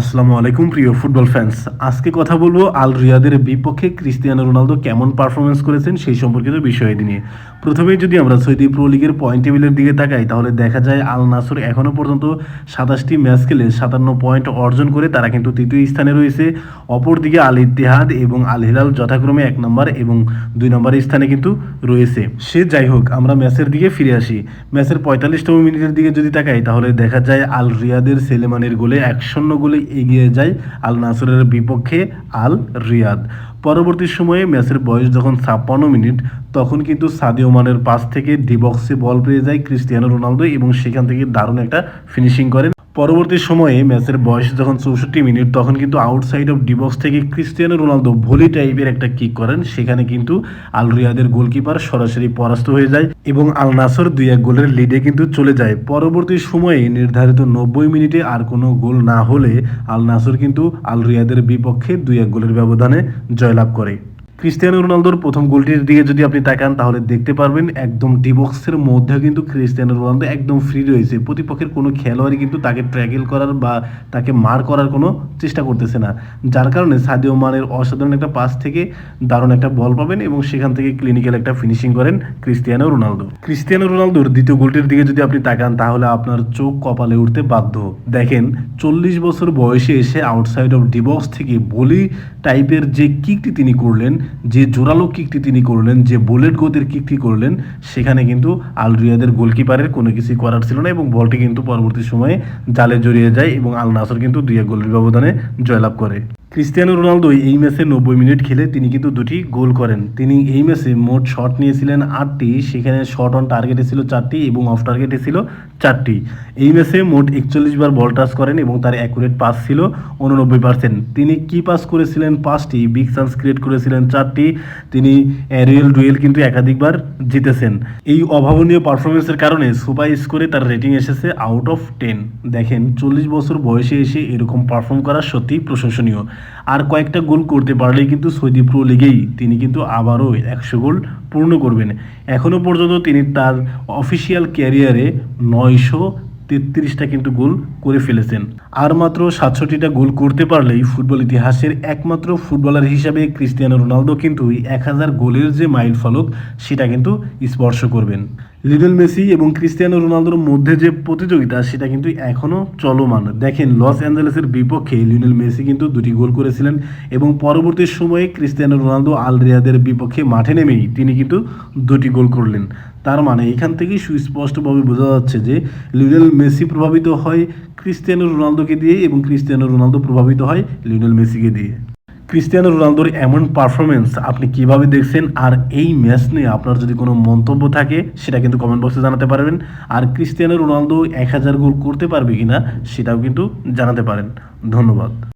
আসসালামু আলাইকুম, প্রিয় ফুটবল ফ্যান্স আজকে কথা বলব আল রিয়াদের বিপক্ষে ক্রিস্টিয়ানো রোনালদো কেমন পারফরমেন্স করেছেন সেই সম্পর্কিত বিষয়টি নিয়ে। প্রথমেই যদি আমরা সৌদি প্রো লিগের পয়েন্ট টেবিলের দিকে তাকাই, তাহলে দেখা যায় আল নাসর এখনও পর্যন্ত সাতাশটি ম্যাচ খেলে সাতান্ন পয়েন্ট অর্জন করে তারা কিন্তু তৃতীয় স্থানে রয়েছে। অপরদিকে আল ইতিহাদ এবং আল হিলাল যথাক্রমে এক নম্বর এবং দুই নম্বর স্থানে কিন্তু রয়েছে। সে যাই হোক, আমরা ম্যাচের দিকে ফিরে আসি। ম্যাচের পঁয়তাল্লিশতম মিনিটের দিকে যদি তাকাই, তাহলে দেখা যায় আল রিয়াদের সেলেমানের গোলে এক গোলে এগিয়ে যায় আল নাসরের বিপক্ষে আল রিয়াদ। পরবর্তী সময়ে ম্যাচের বয়স যখন ছাপ্পান্ন মিনিট, তখন কিন্তু সাদিও মানের পাশ থেকে ডিবক্সে বল পেয়ে যায় ক্রিস্টিয়ানো রোনালদো এবং সেখান থেকে দারুণ একটা ফিনিশিং করেন পরবর্তী সময়ে ম্যাচের বয়স যখন চৌষট্টি মিনিট, তখন কিন্তু আউটসাইড অফ ডিবক্স থেকে ক্রিস্টিয়ানো রোনালদো ভলি টাইপের একটা কিক করেন। সেখানে কিন্তু আল রিয়াদের গোলকিপার সরাসরি পরাস্ত হয়ে যায় এবং আল নাসর দুই এক গোলের লিডে কিন্তু চলে যায়। পরবর্তী সময়ে নির্ধারিত নব্বই মিনিটে আর কোনো গোল না হলে আল নাসর কিন্তু আল রিয়াদের বিপক্ষে দুই এক গোলের ব্যবধানে জয়লাভ করে। ক্রিস্টিয়ানো রোনালদোর প্রথম গোলটির দিকে যদি আপনি তাকান, তাহলে দেখতে পারবেন একদম ডিবক্সের মধ্যে কিন্তু ক্রিস্টিয়ানো রোনালদো একদম ফ্রি রয়েছে। প্রতিপক্ষের কোনো খেলোয়াড়ই কিন্তু তাকে ট্র্যাকেল করার বা তাকে মার করার কোনো চেষ্টা করতেছে না। যার কারণে সাদিও মানের অসাধারণ একটা পাস থেকে দারুণ একটা বল পাবেন এবং সেখান থেকে ক্লিনিক্যাল একটা ফিনিশিং করেন ক্রিস্টিয়ানো রোনালদো। ক্রিস্টিয়ানো রোনালদোর দ্বিতীয় গোলটির দিকে যদি আপনি তাকান, তাহলে আপনার চোখ কপালে উঠতে বাধ্য। দেখেন, চল্লিশ বছর বয়সে এসে আউটসাইড অফ ডিবক্স থেকে বলি টাইপের যে কিকটি তিনি করলেন যে জোরালো কিকটি তিনি করলেন, যে বুলেট গতির কিকটি করলেন, সেখানে কিন্তু আল রিয়াদের গোলকিপারের কোনো কিছুই করার ছিল না এবং বলটি কিন্তু পরবর্তী সময়ে জালে জড়িয়ে যায় এবং আল নাসর কিন্তু দুই এক গোলের ব্যবধানে জয়লাভ করে। ক্রিস্টিয়ানো রোনালদো এই ম্যাচে নব্বই মিনিট খেলে তিনি কিন্তু দুটি গোল করেন। তিনি এই ম্যাচে মোট শট নিয়েছিলেন আটটি, সেখানে শট অন টার্গেটে ছিল চারটি এবং অফ টার্গেটে ছিল চারটি। এই ম্যাচে মোট একচল্লিশ বার বল টাচ করেন এবং তার অ্যাকুরেট পাস ছিল উননব্বই পার্সেন্ট তিনি কি পাস করেছিলেন? পাঁচটি। বিগ চান্স ক্রিয়েট করেছিলেন চারটি তিনি অ্যারিয়েল ডুয়েল কিন্তু একাধিকবার জিতেছেন। এই অভাবনীয় পারফরমেন্সের কারণে সুপার স্কোরে তার রেটিং এসেছে আউট অফ টেন। দেখেন, চল্লিশ বছর বয়সে এসে এরকম পারফর্ম করা সত্যিই প্রশংসনীয়। আর কয়েকটা গোল করতে পারলেই কিন্তু সৌদি প্রো লিগেই তিনি কিন্তু আবারও একশো গোল পূর্ণ করবেন। এখনও পর্যন্ত তিনি তার অফিসিয়াল ক্যারিয়ারে নয়শো তেত্রিশটা কিন্তু গোল করে ফেলেছেন। আর মাত্র সাতষট্টিটা গোল করতে পারলেই ফুটবল ইতিহাসের একমাত্র ফুটবলার হিসাবে ক্রিস্টিয়ানো রোনালদো কিন্তু এক হাজার গোলের যে মাইল ফলক, সেটা কিন্তু স্পর্শ করবেন। লিডল মেসি এবং ক্রিস্টিয়ানো রোনালদোর মধ্যে যে প্রতিযোগিতা, সেটা কিন্তু এখনও চলমান। দেখেন, লস অ্যাঞ্জেলেসের বিপক্ষে লিওনেল মেসি কিন্তু দুটি গোল করেছিলেন এবং পরবর্তী সময়ে ক্রিস্টিয়ানো রোনালদো আল রিয়াদের বিপক্ষে মাঠে নেমেই তিনি কিন্তু দুটি গোল করলেন। তার মানে এখান থেকেই সুস্পষ্টভাবে বোঝা যাচ্ছে যে লিওনেল মেসি প্রভাবিত হয় ক্রিস্টিয়ানো রোনালদোকে দিয়ে এবং ক্রিস্টিয়ানো রোনালদো প্রভাবিত হয় লিওনেল মেসিকে দিয়ে। ক্রিস্টিয়ানো রোনালদোর এমন পারফরমেন্স আপনি কীভাবে দেখছেন আর এই ম্যাচ নিয়ে আপনার যদি কোনো মন্তব্য থাকে, সেটা কিন্তু কমেন্ট বক্সে জানাতে পারবেন। আর ক্রিস্টিয়ানো রোনালদো এক হাজার গোল করতে পারবে কিনা, সেটাও কিন্তু জানাতে পারেন। ধন্যবাদ।